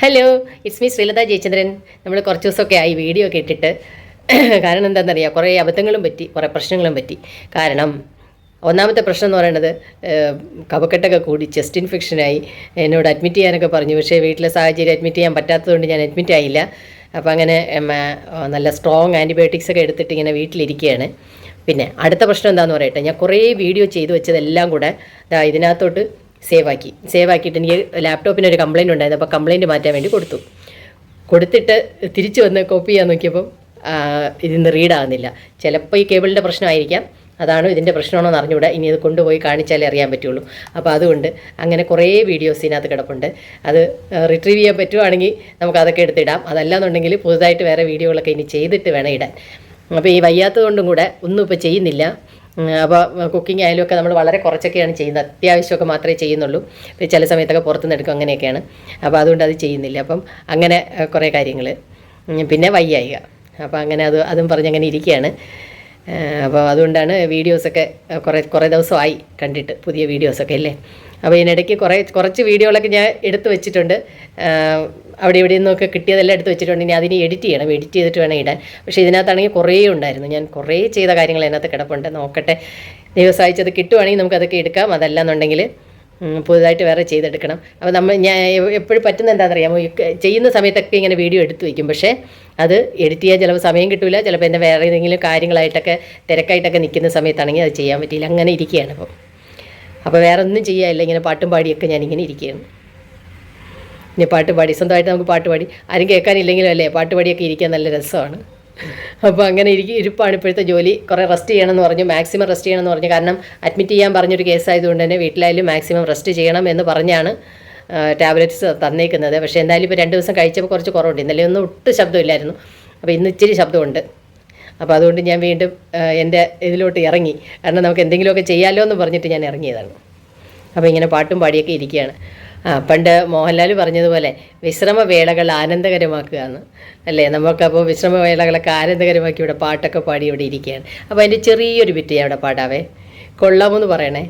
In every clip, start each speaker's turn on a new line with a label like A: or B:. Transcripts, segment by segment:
A: Hello it's me Sreelatha Jayachandran. നമ്മൾ കുറച്ച് ദിവസമൊക്കെ ആയി വീഡിയോ ഒക്കെ ഇട്ടിട്ട്. കാരണം എന്താണെന്നറിയാം? കുറേ അബദ്ധങ്ങളും പറ്റി കുറേ പ്രശ്നങ്ങളും പറ്റി. കാരണം ഒന്നാമത്തെ പ്രശ്നം എന്ന് പറയുന്നത് കവക്കെട്ടൊക്കെ കൂടി ചെസ്റ്റ് ഇൻഫെക്ഷനായി എന്നോട് അഡ്മിറ്റ് ചെയ്യാനൊക്കെ പറഞ്ഞു. പക്ഷേ വീട്ടിലെ സാഹചര്യം അഡ്മിറ്റ് ചെയ്യാൻ പറ്റാത്തതുകൊണ്ട് ഞാൻ അഡ്മിറ്റ് ആയില്ല. അപ്പോൾ അങ്ങനെ നല്ല സ്ട്രോങ് ആന്റിബയോട്ടിക്സ് ഒക്കെ എടുത്തിട്ട് ഇങ്ങനെ വീട്ടിലിരിക്കുകയാണ്. പിന്നെ അടുത്ത പ്രശ്നം എന്താണെന്ന് പറയട്ടെ? ഞാൻ കുറേ വീഡിയോ ചെയ്തു വെച്ചതെല്ലാം കൂടെ. ഇതിനകത്തോട്ട് സേവ് സേവാക്കിയിട്ട് എനിക്ക് ലാപ്ടോപ്പിന് ഒരു കംപ്ലൈന്റ് ഉണ്ടായിരുന്നു. അപ്പോൾ കംപ്ലൈന്റ് മാറ്റാൻ വേണ്ടി കൊടുത്തു. കൊടുത്തിട്ട് തിരിച്ചു വന്ന് കോപ്പി ചെയ്യാൻ നോക്കിയപ്പം ഇതിന്ന് റീഡ് ആകുന്നില്ല ചിലപ്പോൾ ഈ കേബിളിന്റെ പ്രശ്നമായിരിക്കാം. അതാണോ ഇതിന്റെ പ്രശ്നമാണോ എന്ന് അറിഞ്ഞുകൂടാ. ഇനി അത് കൊണ്ടുപോയി കാണിച്ചാലേ അറിയാൻ പറ്റുള്ളൂ. അപ്പോൾ അതുകൊണ്ട് അങ്ങനെ കുറേ വീഡിയോസ് ഇതിനകത്ത് കിടപ്പുണ്ട്. അത് റിട്രീവ് ചെയ്യാൻ പറ്റുവാണെങ്കിൽ നമുക്ക് അതൊക്കെ എടുത്തിടാം അതല്ലാന്നുണ്ടെങ്കിൽ പുതുതായിട്ട് വേറെ വീഡിയോകളൊക്കെ ഇനി ചെയ്തിട്ട് വേണം ഇടാൻ. അപ്പോൾ ഈ വയ്യാത്തതുകൊണ്ടും കൂടെ ഒന്നും ഇപ്പോൾ ചെയ്യുന്നില്ല. അപ്പോൾ കുക്കിംഗ് ആയാലും ഒക്കെ നമ്മൾ വളരെ കുറച്ചൊക്കെയാണ് ചെയ്യുന്നത്. അത്യാവശ്യമൊക്കെ മാത്രമേ ചെയ്യുന്നുള്ളൂ. ചില സമയത്തൊക്കെ പുറത്തുനിന്ന് എടുക്കും അങ്ങനെയൊക്കെയാണ്. അപ്പോൾ അതുകൊണ്ട് അത് ചെയ്യുന്നില്ല. അപ്പം അങ്ങനെ കുറേ കാര്യങ്ങൾ പിന്നെ വയ്യായിക. അപ്പോൾ അങ്ങനെ അത് അതും പറഞ്ഞ് അങ്ങനെ ഇരിക്കുകയാണ് അപ്പോൾ അതുകൊണ്ടാണ് വീഡിയോസൊക്കെ കുറേ കുറേ ദിവസമായി കണ്ടിട്ട് പുതിയ വീഡിയോസൊക്കെ അല്ലേ? അപ്പോൾ ഇതിനിടയ്ക്ക് കുറേ കുറച്ച് വീഡിയോകളൊക്കെ ഞാൻ എടുത്തു വെച്ചിട്ടുണ്ട്. അവിടെ ഇവിടെ നിന്നൊക്കെ കിട്ടിയതെല്ലാം എടുത്ത് വെച്ചിട്ടുണ്ട്. ഇനി അതിനെ എഡിറ്റ് ചെയ്യണം. എഡിറ്റ് ചെയ്തിട്ട് വേണം ഇടാൻ. പക്ഷേ ഇതിനകത്താണെങ്കിൽ കുറേ ഉണ്ടായിരുന്നു. ഞാൻ കുറേ ചെയ്ത കാര്യങ്ങൾ അതിനകത്ത് കിടപ്പുണ്ട്. നോക്കട്ടെ. ദൈവം സഹായിച്ചത് കിട്ടുവാണെങ്കിൽ നമുക്കതൊക്കെ എടുക്കാം. അതല്ലാന്നുണ്ടെങ്കിൽ ഉം, പുതുതായിട്ട് വേറെ ചെയ്തെടുക്കണം. അപ്പോൾ നമ്മൾ ഞാൻ എപ്പോഴും പറ്റുന്ന എന്താണെന്നറിയാമോ ചെയ്യുന്ന സമയത്തൊക്കെ ഇങ്ങനെ വീഡിയോ എടുത്തു വയ്ക്കും പക്ഷേ അത് എഡിറ്റ് ചെയ്യാൻ ചിലപ്പോൾ സമയം കിട്ടില്ല ചിലപ്പോൾ എന്റെ വേറെ ഏതെങ്കിലും കാര്യങ്ങളായിട്ടൊക്കെ തിരക്കായിട്ടൊക്കെ നിൽക്കുന്ന സമയത്താണെങ്കിൽ അത് ചെയ്യാൻ പറ്റിയില്ല. അങ്ങനെ ഇരിക്കുകയാണ് അപ്പോൾ അപ്പോൾ വേറെ ഒന്നും ചെയ്യാനില്ല ഇങ്ങനെ പാട്ടും പാടിയൊക്കെ ഞാനിങ്ങനെ ഇരിക്കുകയാണ്. ഇനി പാട്ട് പാടി. സ്വന്തമായിട്ട് നമുക്ക് പാട്ട് പാടി. ആരും കേൾക്കാനില്ലെങ്കിലും അല്ലേ? പാട്ട് പാടിയൊക്കെ ഇരിക്കാൻ നല്ല രസമാണ്. അപ്പോൾ അങ്ങനെ ഇരിക്കും ഇരിപ്പാണ് ഇപ്പോഴത്തെ ജോലി. കുറേ റെസ്റ്റ് ചെയ്യണമെന്ന് പറഞ്ഞു. മാക്സിമം റെസ്റ്റ് ചെയ്യണമെന്ന് പറഞ്ഞു. കാരണം അഡ്മിറ്റ് ചെയ്യാൻ പറഞ്ഞൊരു കേസായതുകൊണ്ട് തന്നെ വീട്ടിലായാലും മാക്സിമം റെസ്റ്റ് ചെയ്യണം എന്ന് പറഞ്ഞാണ് ടാബ്ലറ്റ്സ് തന്നേക്കുന്നത്. പക്ഷേ എന്തായാലും ഇപ്പോൾ രണ്ട് ദിവസം കഴിച്ചപ്പോൾ കുറച്ച് കുറവുണ്ട്. ഇന്നലെ ഒന്നും ഒട്ടും ശബ്ദമില്ലായിരുന്നു അപ്പോൾ ഇന്ന് ഇച്ചിരി ശബ്ദമുണ്ട്. അപ്പോൾ അതുകൊണ്ട് ഞാൻ വീണ്ടും എന്റെ ഇതിലോട്ട് ഇറങ്ങി. കാരണം നമുക്ക് എന്തെങ്കിലുമൊക്കെ ചെയ്യാമല്ലോ എന്ന് പറഞ്ഞിട്ട് ഞാൻ ഇറങ്ങിയതാണ്. അപ്പോൾ ഇങ്ങനെ പാട്ടും പാടിയൊക്കെ ഇരിക്കുകയാണ്. പണ്ട് മോഹൻലാൽ പറഞ്ഞതുപോലെ വിശ്രമവേളകൾ ആനന്ദകരമാക്കുക എന്ന് അല്ലേ? നമുക്കപ്പോൾ വിശ്രമവേളകളൊക്കെ ആനന്ദകരമാക്കി ഇവിടെ പാട്ടൊക്കെ പാടി ഇവിടെ ഇരിക്കുകയാണ്. അപ്പോൾ അതിന്റെ ചെറിയൊരു ബിറ്റ് ഞാൻ ഇവിടെ പാടാവേ. കൊള്ളാമെന്ന് പറയണേ.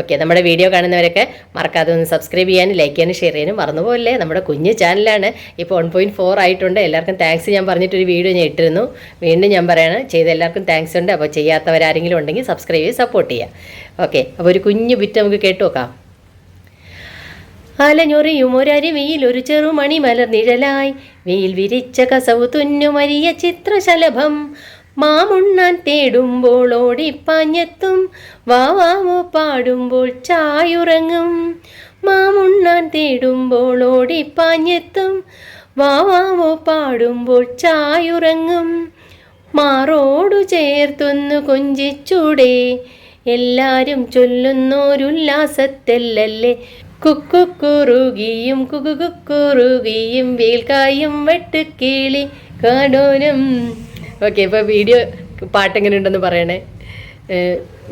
A: ഓക്കെ നമ്മുടെ വീഡിയോ കാണുന്നവരൊക്കെ മറക്കാതെ ഒന്ന് സബ്സ്ക്രൈബ് ചെയ്യാനും ലൈക്ക് ചെയ്യാനും ഷെയർ ചെയ്യാനും മറന്നുപോകല്ലേ നമ്മുടെ കുഞ്ഞ് ചാനലാണ്. ഇപ്പോൾ വൺ പോയിന്റ് ഫോർ ആയിട്ടുണ്ട്. എല്ലാവർക്കും താങ്ക്സ് ഞാൻ പറഞ്ഞിട്ടൊരു വീഡിയോ ഞാൻ ഇട്ടിരുന്നു. വീണ്ടും ഞാൻ പറയാണ് ചെയ്ത എല്ലാവർക്കും താങ്ക്സ് ഉണ്ട്. അപ്പോൾ ചെയ്യാത്തവരാരെങ്കിലും ഉണ്ടെങ്കിൽ സബ്സ്ക്രൈബ് ചെയ്ത് സപ്പോർട്ട് ചെയ്യുക ഓക്കെ അപ്പോൾ ഒരു കുഞ്ഞു ബിറ്റ് നമുക്ക് കേട്ടു നോക്കാം. അലഞ്ഞൊറിയും ഒരരുവിയിൽ ഒരു ചെറുമണി മലർ നിഴലായി. വെയിൽ വിരിച്ച കസവു തുന്നുമരിയ ചിത്രശലഭം. മാമുണ്ണാൻ തേടുമ്പോൾ ഓടിപ്പാഞ്ഞെത്തും. വാവാവോ പാടുമ്പോൾ ചായുറങ്ങും. മാമുണ്ണാൻ തേടുമ്പോൾ ഓടിപ്പാഞ്ഞെത്തും. വാവാവോ പാടുമ്പോൾ ചായുറങ്ങും. മാറോടു ചേർത്തൊന്നു കൊഞ്ചിച്ചൂടെ. എല്ലാരും ചൊല്ലുന്നോരുല്ലാസത്തെല്ലല്ലേ. കുക്കുക്കുറുകിയും കുക്കുക്കുറുകിയും വേൽക്കായും വെട്ടുക്കിളി കാടോരം ഓക്കെ ഇപ്പോൾ വീഡിയോ പാട്ട് എങ്ങനെ ഉണ്ടെന്ന് പറയണേ.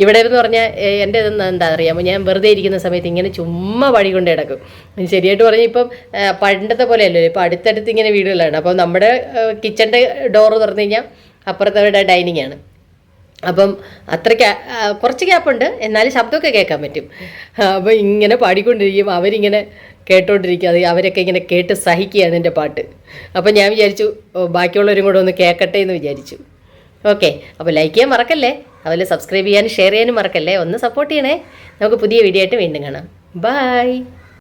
A: ഇവിടെ എന്ന് പറഞ്ഞാൽ എന്റെ ഇതെന്ന് എന്താ അറിയാമോ? ഞാൻ വെറുതെ ഇരിക്കുന്ന സമയത്ത് ഇങ്ങനെ ചുമ്മാ വഴി കൊണ്ട് കിടക്കും. ശരിയായിട്ട് പറഞ്ഞാൽ ഇപ്പം പണ്ടത്തെ പണ്ടത്തെ പോലെയല്ലോ. ഇപ്പം അടുത്തടുത്ത് ഇങ്ങനെ വീടുകളാണ്. അപ്പോൾ നമ്മുടെ കിച്ചന്റെ ഡോറ് തുറന്നു കഴിഞ്ഞാൽ അപ്പുറത്തവരുടെ ഡൈനിങ് ആണ്. അപ്പം അത്ര കുറച്ച് ഗ്യാപ്പുണ്ട്. എന്നാലും ശബ്ദമൊക്കെ കേൾക്കാൻ പറ്റും. അപ്പോൾ ഇങ്ങനെ പാടിക്കൊണ്ടിരിക്കും അവരിങ്ങനെ കേട്ടോണ്ടിരിക്കുക അത് അവരൊക്കെ ഇങ്ങനെ കേട്ട് സഹിക്കുകയാണ് എന്റെ പാട്ട്. അപ്പം ഞാൻ വിചാരിച്ചു ബാക്കിയുള്ളവരും കൂടെ ഒന്ന് കേൾക്കട്ടെ എന്ന് വിചാരിച്ചു. ഓക്കെ അപ്പോൾ ലൈക്ക് ചെയ്യാൻ മറക്കല്ലേ? അതുപോലെ സബ്സ്ക്രൈബ് ചെയ്യാനും ഷെയർ ചെയ്യാനും മറക്കല്ലേ? ഒന്ന് സപ്പോർട്ട് ചെയ്യണേ. നമുക്ക് പുതിയ വീഡിയോ ആയിട്ട് വീണ്ടും കാണാം. ബൈ